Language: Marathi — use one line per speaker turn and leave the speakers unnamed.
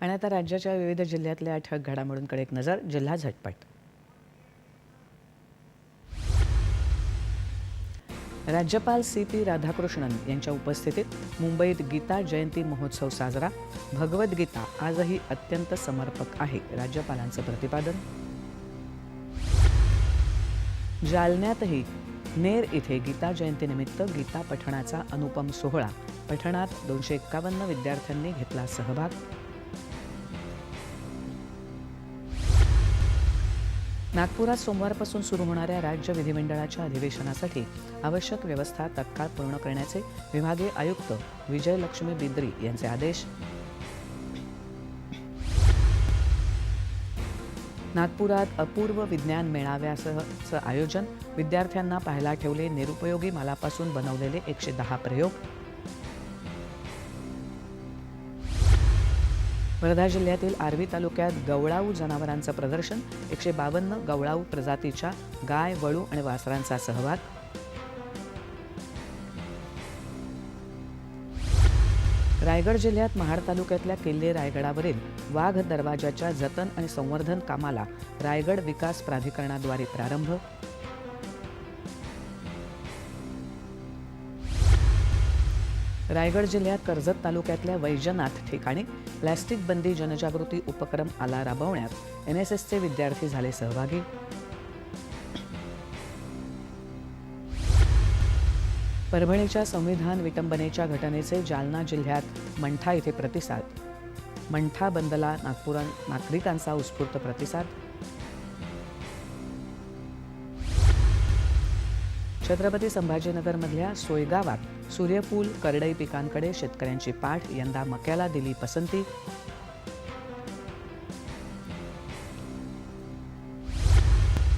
आणि आता राज्याच्या विविध जिल्ह्यातल्या ठळक घडामोडींकडे एक नजर जिल्हा झटपट. राज्यपाल सी पी राधाकृष्णन यांच्या उपस्थितीत मुंबईत गीता जयंती महोत्सव साजरा. भगवद्गीता आजही अत्यंत समर्पक आहे राज्यपालांचं प्रतिपादन. जालन्यातही नेर इथे गीता जयंतीनिमित्त गीता पठणाचा अनुपम सोहळा. पठणात दोनशे एक्कावन्न विद्यार्थ्यांनी घेतला सहभाग. नागपुरात सोमवारपासून सुरू होणाऱ्या राज्य विधिमंडळाच्या अधिवेशनासाठी आवश्यक व्यवस्था तत्काळ पूर्ण करण्याचे विभागीय आयुक्त विजयलक्ष्मी बिद्री यांचे आदेश. नागपुरात अपूर्व विज्ञान मेळाव्यासहचं आयोजन विद्यार्थ्यांना पाहायला ठेवले निरुपयोगी मालापासून बनवलेले एकशे दहा प्रयोग वर्धा जिल्ह्यातील आर्वी तालुक्यात गवळाऊ जनावरांचं प्रदर्शन एकशे बावन्न गवळाऊ प्रजातीच्या गाय वळू आणि वासरांचा सहभाग. रायगड जिल्ह्यात महाड तालुक्यातल्या किल्ले रायगडावरील वाघ दरवाजाच्या जतन आणि संवर्धन कामाला रायगड विकास प्राधिकरणाद्वारे प्रारंभ रायगड जिल्ह्यात कर्जत तालुक्यातल्या वैजनाथ ठिकाणी प्लॅस्टिक बंदी जनजागृती उपक्रम आला राबवण्यात एन एस एसचे विद्यार्थी झाले सहभागी. परभणीच्या संविधान विटंबनेच्या घटनेचे जालना जिल्ह्यात मंठा इथे प्रतिसाद. मंठा बंदला नागपुरात नागरिकांचा उत्स्फूर्त प्रतिसाद छत्रपती संभाजीनगरमधल्या सोयगावात सूर्यफूल करडई पिकांकडे शेतकऱ्यांची पाठ यंदा मक्याला दिली पसंती